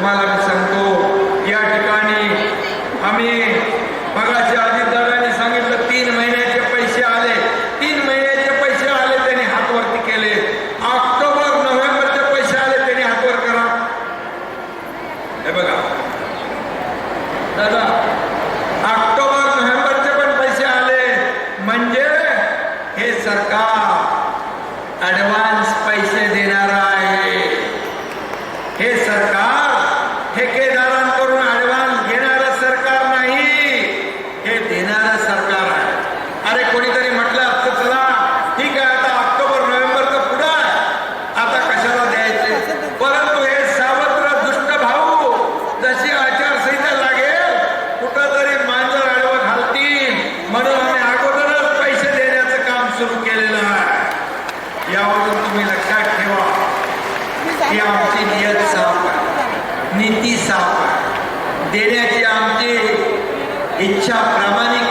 तुम्हाला मी सांगतो या ठिकाणी आम्ही मगाशी अजितदादांनी सांगितलं तीन महिन्याचे पैसे आले. तीन महिन्याचे पैसे आले त्यांनी हातवरती केले. ऑक्टोबर नोव्हेंबरचे पैसे आले त्यांनी हातवर करा. हे बघा. दादा ऑक्टोबर नोव्हेंबरचे पण पैसे आले. म्हणजे हे सरकार ॲडव्हान्स पैसे यावरून तुम्ही लक्षात ठेवा. की आमची नियत साफ नीती साफ आहे देण्याची आमची इच्छा प्रामाणिक